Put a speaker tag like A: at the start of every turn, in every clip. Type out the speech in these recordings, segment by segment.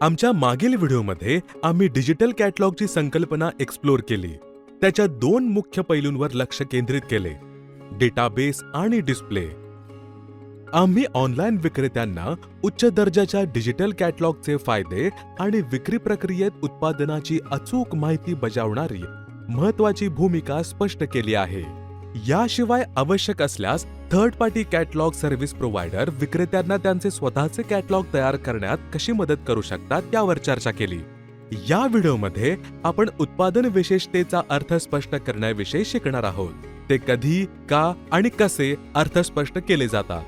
A: आमच्या मागील व्हिडिओमध्ये आम्ही डिजिटल कॅटलॉगची संकल्पना एक्सप्लोर केली. त्याच्या दोन मुख्य पैलूंवर लक्ष केंद्रित केले. डेटाबेस आणि डिस्प्ले. आम्ही ऑनलाईन विक्रेत्यांना उच्च दर्जाच्या डिजिटल कॅटलॉगचे फायदे आणि विक्री प्रक्रियेत उत्पादनाची अचूक माहिती बजावणारी महत्वाची भूमिका स्पष्ट केली आहे. याशिवाय आवश्यक असल्यास third party catalogue service provider विक्रेत्यांना त्यांचे स्वतःचे कॅटलॉग तयार करण्यात कशी मदत करू शकतात यावर चर्चा केली. या व्हिडिओमध्ये आपण उत्पादन विशेषतेचा अर्थ स्पष्ट करण्याविषयी शिकणार आहोत. ते कधी का आणि कसे अर्थ स्पष्ट केले जातात.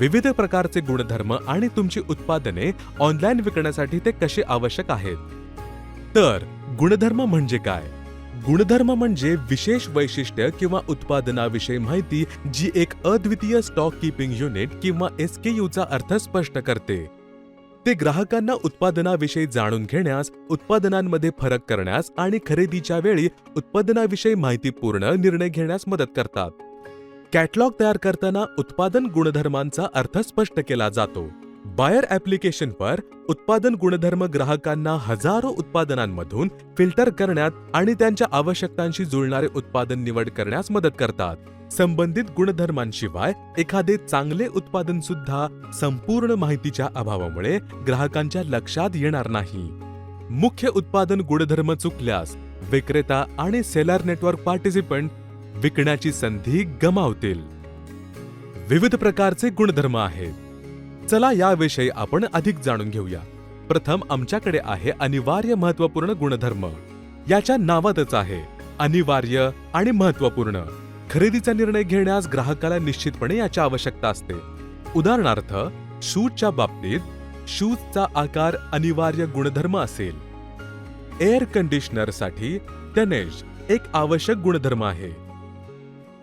A: विविध प्रकारचे गुणधर्म आणि तुमची उत्पादने ऑनलाईन विकण्यासाठी ते कसे आवश्यक आहेत. तर गुणधर्म म्हणजे काय? गुणधर्म म्हणजे विशेष वैशिष्ट्य किंवा उत्पादनाविषयी माहिती जी एक अद्वितीय स्टॉक कीपिंग युनिट किंवा एस के यूचा अर्थ स्पष्ट करते. ते ग्राहकांना उत्पादनाविषयी जाणून घेण्यास उत्पादनांमध्ये फरक करण्यास आणि खरेदीच्या वेळी उत्पादनाविषयी माहितीपूर्ण निर्णय घेण्यास मदत करतात. कॅटलॉग तयार करताना उत्पादन गुणधर्मांचा अर्थ स्पष्ट केला जातो. बायर ॲप्लिकेशनवर उत्पादन गुणधर्म ग्राहकांना हजारो उत्पादनांमधून फिल्टर करण्यात आणि त्यांच्या आवश्यकतांशी जुळणारे उत्पादन निवड करण्यास मदत करतात. संबंधित गुणधर्मांशिवाय एखादे चांगले उत्पादन सुद्धा संपूर्ण माहितीच्या अभावामुळे ग्राहकांच्या लक्षात येणार नाही. मुख्य उत्पादन गुणधर्म चुकल्यास विक्रेता आणि सेलर नेटवर्क पार्टिसिपंट विकण्याची संधी गमावतील. विविध प्रकारचे गुणधर्म आहेत. चला याविषयी आपण अधिक जाणून घेऊया. प्रथम आमच्याकडे आहे अनिवार्य महत्त्वपूर्ण गुणधर्म. याच्या नावातच आहे अनिवार्य आणि महत्त्वपूर्ण खरेदीचा निर्णय घेण्यास ग्राहकाला निश्चितपणे याची आवश्यकता असते. उदाहरणार्थ शूजच्या बाबतीत शूजचा आकार अनिवार्य गुणधर्म असेल. एअर कंडिशनरसाठी टनेज एक आवश्यक गुणधर्म आहे.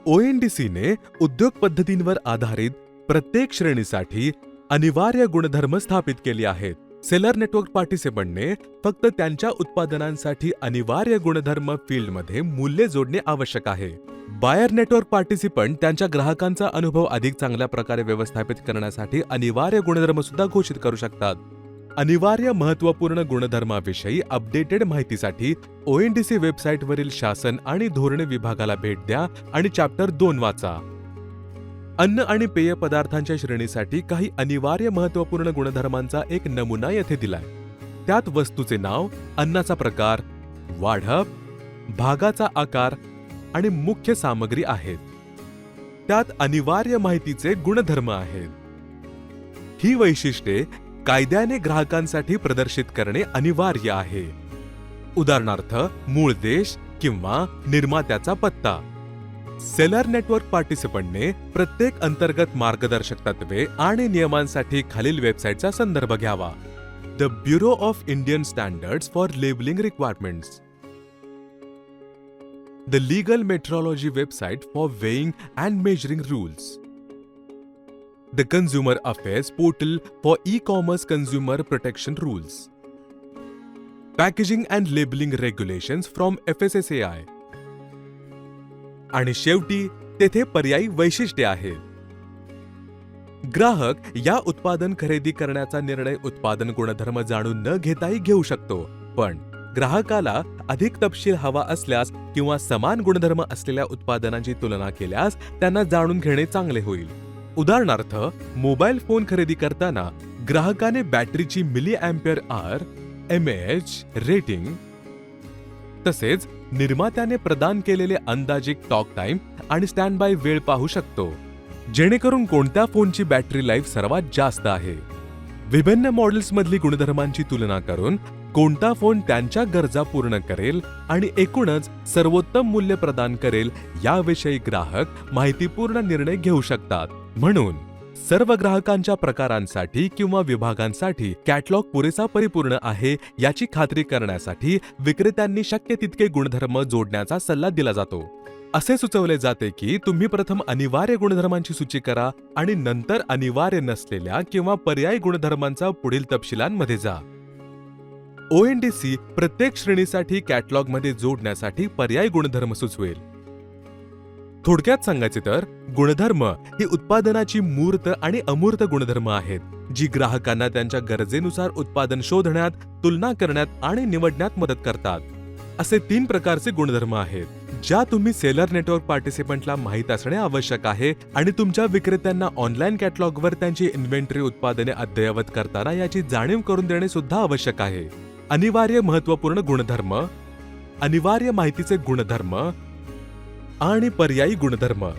A: ओएनडीसीने उद्योग पद्धतींवर आधारित प्रत्येक श्रेणीसाठी अनिवार्य गुणधर्म स्थापित केले आहेत. सेलर नेटवर्क पार्टिसिपंटने फक्त त्यांच्या उत्पादनांसाठी अनिवार्य गुणधर्म फील्डमध्ये मूल्य जोडणे आवश्यक आहे. बायर नेटवर्क पार्टिसिपंट त्यांच्या ग्राहकांचा अनुभव अधिक चांगल्या प्रकारे व्यवस्थापित करण्यासाठी अनिवार्य गुणधर्म सुद्धा घोषित करू शकतात. अनिवार्य महत्त्वपूर्ण गुणधर्माविषयी अपडेटेड माहितीसाठी ओएनडीसी वेबसाईटवरील शासन आणि धोरणे विभागाला भेट द्या आणि चॅप्टर दोन वाचा. अन्न आणि पेय पदार्थांच्या श्रेणीसाठी काही अनिवार्य महत्त्वपूर्ण गुणधर्मांचा एक नमुना येथे दिलाय. त्यात वस्तूचे नाव अन्नाचा प्रकार वाढप भागाचा आकार आणि मुख्य सामग्री आहेत. त्यात अनिवार्य माहितीचे गुणधर्म आहेत. ही वैशिष्ट्ये कायद्याने ग्राहकांसाठी प्रदर्शित करणे अनिवार्य आहे. उदाहरणार्थ मूळ देश किंवा निर्मात्याचा पत्ता. सेलर नेटवर्क पार्टिसिपंटने प्रत्येक अंतर्गत मार्गदर्शक तत्वे आणि नियमांसाठी खालील वेबसाईटचा संदर्भ घ्यावा the bureau of Indian standards for labelling requirements the legal metrology website for weighing and measuring rules the Consumer Affairs portal for e-commerce consumer protection rules. Packaging and labeling regulations from FSSAI. आणि शेवटी तेथे पर्यायी वैशिष्ट्ये आहेत. ग्राहक या उत्पादन खरेदी करण्याचा निर्णय उत्पादन गुणधर्म जाणून न घेताही घेऊ शकतो पण ग्राहकाला अधिक तपशील हवा असल्यास किंवा समान गुणधर्म असलेल्या उत्पादनांची तुलना केल्यास त्यांना जाणून घेणे चांगले होईल. उदाहरणार्थ मोबाईल फोन खरेदी करताना ग्राहकाने बॅटरीची milliampere R M H rating तसेच निर्मात्याने प्रदान केलेले अंदाजिक टॉक टाइम आणि स्टँड बाय वेळ पाहू शकतो. जेणेकरून कोणत्या फोनची बॅटरी लाईफ सर्वात जास्त आहे? विभिन्न मॉडेल्समधली गुणधर्मांची तुलना करून कोणता फोन त्यांच्या गरजा पूर्ण करेल आणि एकूणच सर्वोत्तम मूल्य प्रदान करेल याविषयी ग्राहक माहितीपूर्ण निर्णय घेऊ शकतात. म्हणून सर्व ग्राहकांच्या प्रकारांसाठी किंवा विभागांसाठी कॅटलॉग पुरेसा परिपूर्ण आहे याची खात्री करण्यासाठी विक्रेत्यांनी शक्य तितके गुणधर्म जोडण्याचा सल्ला दिला जातो. असे सुचवले जाते की तुम्ही प्रथम अनिवार्य गुणधर्मांची सूची करा आणि नंतर अनिवार्य नसलेल्या किंवा पर्यायी गुणधर्मांचा पुढील तपशिलांमध्ये जा. ओएनडीसी प्रत्येक श्रेणीसाठी कॅटलॉगमध्ये जोडण्यासाठी पर्यायी गुणधर्म सुचवेल. थोडक्यात सांगायचे तर गुणधर्म ही उत्पादनाची मूर्त आणि अमूर्त गुणधर्म आहेत जी ग्राहकांना त्यांच्या गरजेनुसार उत्पादन शोधण्यात तुलना करण्यात आणि निवडण्यात मदत करतात. असे तीन प्रकारचे गुणधर्म आहेत ज्या तुम्ही सेलर नेटवर्क पार्टिसिपंटला माहीत असणे आवश्यक आहे आणि तुमच्या विक्रेत्यांना ऑनलाईन कॅटलॉगवर त्यांची इन्व्हेंटरी उत्पादने अद्ययावत करताना याची जाणीव करून देणे सुद्धा आवश्यक आहे. अनिवार्य महत्त्वपूर्ण गुणधर्म अनिवार्य माहितीचे गुणधर्म आणि पर्यायी गुणधर्म.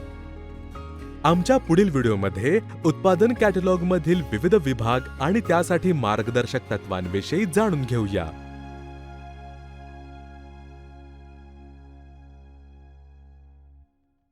A: आमच्या पुढील व्हिडिओमध्ये उत्पादन कॅटलॉग मधील विविध विभाग आणि त्यासाठी मार्गदर्शक तत्वांविषयी जाणून घेऊया.